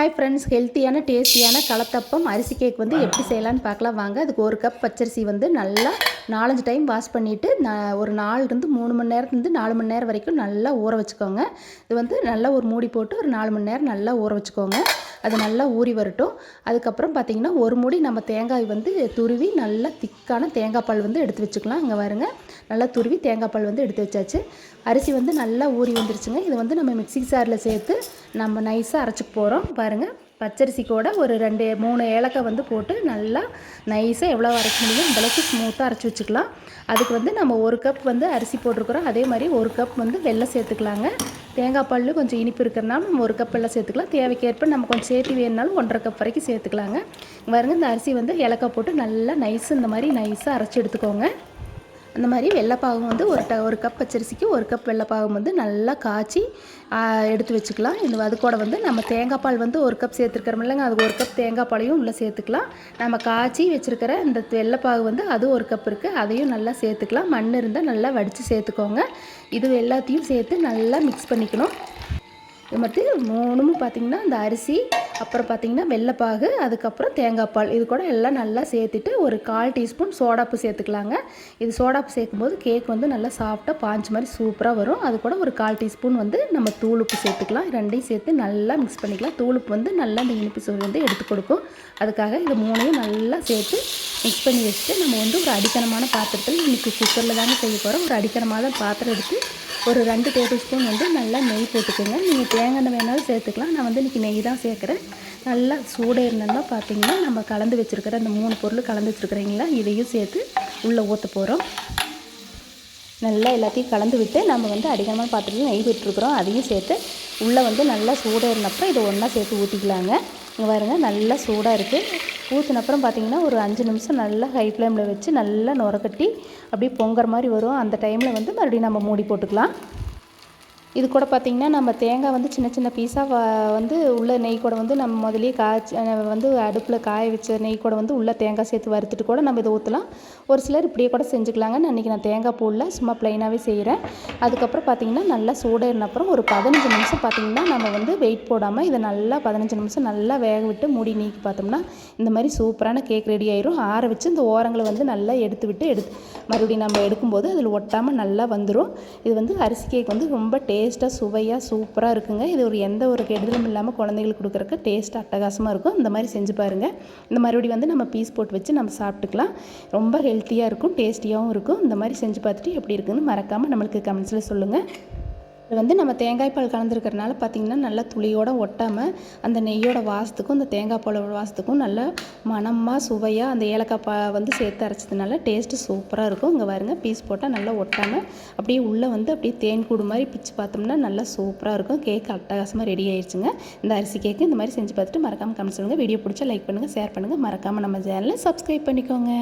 Hi friends ஹெல்த்தியான டேஸ்டியான களத்தப்பம் அரிசி கேக் வந்து எப்படி செய்யலான்னு பார்க்கலாம். வாங்க அதுக்கு ஒரு கப் பச்சரிசி வந்து நல்லா நாலஞ்சு டைம் வாஷ் பண்ணிவிட்டு நான் ஒரு நாலுலேருந்து மூணு மணி நேரத்துலேருந்து நாலு மணி நேரம் வரைக்கும் நல்லா ஊற வச்சுக்கோங்க. இது வந்து நல்லா ஒரு மூடி போட்டு ஒரு நாலு மணி நேரம் நல்லா ஊற வச்சுக்கோங்க. அது நல்லா ஊறி வரட்டும். அதுக்கப்புறம் பார்த்திங்கன்னா ஒரு மூடி நம்ம தேங்காய் வந்து துருவி நல்லா திக்கான தேங்காய் பால் வந்து எடுத்து வச்சுக்கலாம். இங்கே பாருங்க. நல்லா துருவி தேங்காய் பால் வந்து எடுத்து வச்சாச்சு. அரிசி வந்து நல்லா ஊறி வந்துருச்சுங்க. இது வந்து நம்ம மிக்சி சாரில் சேர்த்து நம்ம நைஸாக அரைச்சிக்க போகிறோம் பாருங்கள் பச்சரிசி கூட ஒரு ரெண்டு மூணு ஏலக்காய் வந்து போட்டு நல்லா நைஸாக எவ்வளோ அரைக்க முடியும் அந்தளவுக்கு ஸ்மூத்தாக அரைச்சி வச்சுக்கலாம். அதுக்கு வந்து நம்ம ஒரு கப் வந்து அரிசி போட்டிருக்கிறோம். அதே மாதிரி ஒரு கப் வந்து வெள்ளம் சேர்த்துக்கலாங்க. தேங்காய் பால் கொஞ்சம் இனிப்பு இருக்கிறனால நம்ம ஒரு கப் வெள்ளம் சேர்த்துக்கலாம். தேவைக்கேற்ப நம்ம கொஞ்சம் சேர்த்து வேணுனாலும் ஒன்றரை கப் வரைக்கும் சேர்த்துக்கலாங்க. பாருங்க இந்த அரிசி வந்து ஏலக்காய் போட்டு நல்லா நைஸ் இந்த மாதிரி நைஸாக அரைச்சி எடுத்துக்கோங்க. அந்த மாதிரி வெள்ளைப்பாகம் வந்து ஒரு ட ஒரு கப் பச்சரிசிக்கு ஒரு கப் வெள்ளைப்பாகம் வந்து நல்லா காய்ச்சி எடுத்து வச்சுக்கலாம். இந்த அது கூட வந்து நம்ம தேங்காய் பால் வந்து ஒரு கப் சேர்த்துருக்கிறோம் இல்லைங்க. அது ஒரு கப் தேங்காய் பாலையும் உள்ளே சேர்த்துக்கலாம். நம்ம காய்ச்சி வச்சுருக்கிற இந்த வெள்ளைப்பாகு வந்து அது ஒரு கப் இருக்குது அதையும் நல்லா சேர்த்துக்கலாம். மண் இருந்தால் நல்லா வடித்து சேர்த்துக்கோங்க. இது எல்லாத்தையும் சேர்த்து நல்லா மிக்ஸ் பண்ணிக்கணும். இது மட்டும் மூணும் பார்த்திங்கன்னா இந்த அரிசி அப்புறம் பார்த்திங்கன்னா வெள்ளைப்பாகு அதுக்கப்புறம் தேங்காய் பால். இது கூட எல்லாம் நல்லா சேர்த்துட்டு ஒரு கால் டீஸ்பூன் சோடாப்பு சேர்த்துக்கலாங்க. இது சோடாப்பு சேர்க்கும்போது கேக் வந்து நல்லா சாஃப்டாக பாஞ்சு மாதிரி சூப்பராக வரும். அது கூட ஒரு கால் டீஸ்பூன் வந்து நம்ம தூளுப்பு சேர்த்துக்கலாம். ரெண்டையும் சேர்த்து நல்லா மிக்ஸ் பண்ணிக்கலாம். தூளுப்பு வந்து நல்லா இந்த இனிப்பு சுவை வந்து எடுத்து கொடுக்கும். அதுக்காக இது மூணையும் நல்லா சேர்த்து மிக்ஸ் பண்ணி வச்சுட்டு நம்ம வந்து ஒரு அடிக்கணமான பாத்திரத்தில் இன்றைக்கி குக்கரில் தாங்க செய்ய போகிறோம் ஒரு அடிக்கணமான பாத்திரம் எடுத்து ஒரு ரெண்டு டேபிள் ஸ்பூன் வந்து நல்லா நெய் போட்டுக்கோங்க. நீங்கள் தேங்காய் வேணாலும் சேர்த்துக்கலாம். நான் வந்து இன்றைக்கி நெய் தான் சேர்க்குறேன். நல்லா சூடாக இருந்தால் பார்த்தீங்கன்னா நம்ம கலந்து வச்சுருக்கிற அந்த மூணு பொருள் கலந்து வச்சுருக்குறீங்களா இதையும் சேர்த்து உள்ளே ஊற்ற போகிறோம் நல்லா எல்லாத்தையும் கலந்து விட்டு நம்ம வந்து அதிகமாக பாத்திரத்தில் நெய் விட்டுருக்குறோம் அதையும் சேர்த்து உள்ளே வந்து நல்லா சூடாக இருந்தப்போ இதை ஒன்றா சேர்த்து ஊற்றிக்கலாங்க இங்கே பாருங்கள் நல்லா சூடாக இருக்குது ஊற்றினப்புறம் பார்த்திங்கன்னா ஒரு அஞ்சு நிமிஷம் நல்லா ஹை ஃப்ளேமில் வச்சு நல்லா நுரக்கட்டி அப்படியே பொங்குற மாதிரி வரும். அந்த டைமில் வந்து மறுபடியும் நம்ம மூடி போட்டுக்கலாம். இது கூட பார்த்திங்கன்னா நம்ம தேங்காய் வந்து சின்ன சின்ன பீஸாக வந்து உள்ள நெய் கூட வந்து நம்ம முதலே காய்ச்சி வந்து அடுப்பில் காய வச்ச நெய் கூட வந்து உள்ளே தேங்காய் சேர்த்து வறுத்துட்டு கூட நம்ம இதை ஊற்றலாம் ஒரு சிலர் இப்படியே கூட செஞ்சுக்கலாங்க. அன்றைக்கி நான் தேங்காய் பூவில் சும்மா ப்ளைனாகவே செய்கிறேன் அதுக்கப்புறம் பார்த்திங்கன்னா நல்லா சூடாக அப்புறம் ஒரு பதினஞ்சு நிமிஷம் பார்த்திங்கன்னா நம்ம வந்து வெயிட் போடாமல் இதை நல்லா பதினஞ்சு நிமிஷம் நல்லா வேக விட்டு மூடி நீக்கி பார்த்தோம்னா இந்த மாதிரி சூப்பரான கேக் ரெடி ஆயிரும். ஆற வச்சு இந்த ஓரங்களை வந்து நல்லா எடுத்து விட்டு எடுத்து மறுபடியும் நம்ம எடுக்கும்போது அதில் ஒட்டாமல் நல்லா வந்துடும் இது வந்து அரிசி கேக் வந்து ரொம்ப டே டேஸ்ட்டாக சுவையாக சூப்பராக இருக்குங்க. இது ஒரு எந்த ஒரு கெடுதலும் இல்லாமல் குழந்தைங்களுக்கு கொடுக்குறக்கு டேஸ்ட் அட்டகாசமாக இருக்கும். இந்த மாதிரி செஞ்சு பாருங்கள் இந்த மறுபடியும் வந்து நம்ம பீஸ் போட்டு வச்சு நம்ம சாப்பிட்டுக்கலாம். ரொம்ப ஹெல்த்தியாக இருக்கும் டேஸ்டியாகவும் இருக்கும். இந்த மாதிரி செஞ்சு பார்த்துட்டு எப்படி இருக்குன்னு மறக்காமல் நம்மளுக்கு கமெண்ட்ஸில் சொல்லுங்கள் இது வந்து நம்ம தேங்காய் பால் கலந்துருக்கிறனால பார்த்திங்கன்னா நல்லா துளியோடு ஒட்டாமல் அந்த நெய்யோட வாசத்துக்கும் அந்த தேங்காய் பாலோட வாசத்துக்கும் நல்லா மணமாக சுவையாக அந்த ஏலக்காய் பா வந்து சேர்த்து அரைச்சதுனால டேஸ்ட்டு சூப்பராக இருக்கும். இங்கே பாருங்க பீஸ் போட்டால் நல்லா ஒட்டாமல் அப்படியே உள்ளே வந்து அப்படியே தேன் கூடு மாதிரி பிச்சு பார்த்தோம்னா நல்லா சூப்பராக இருக்கும். கேக் அட்டகாசமாக ரெடி ஆயிடுச்சுங்க இந்த அரிசி கேக்கு இந்த மாதிரி செஞ்சு பார்த்துட்டு மறக்காமல் கமெண்ட் சொல்லுங்கள் வீடியோ பிடிச்சா லைக் பண்ணுங்கள் ஷேர் பண்ணுங்கள் மறக்காமல் நம்ம சேனலை சப்ஸ்கிரைப் பண்ணிக்கோங்க.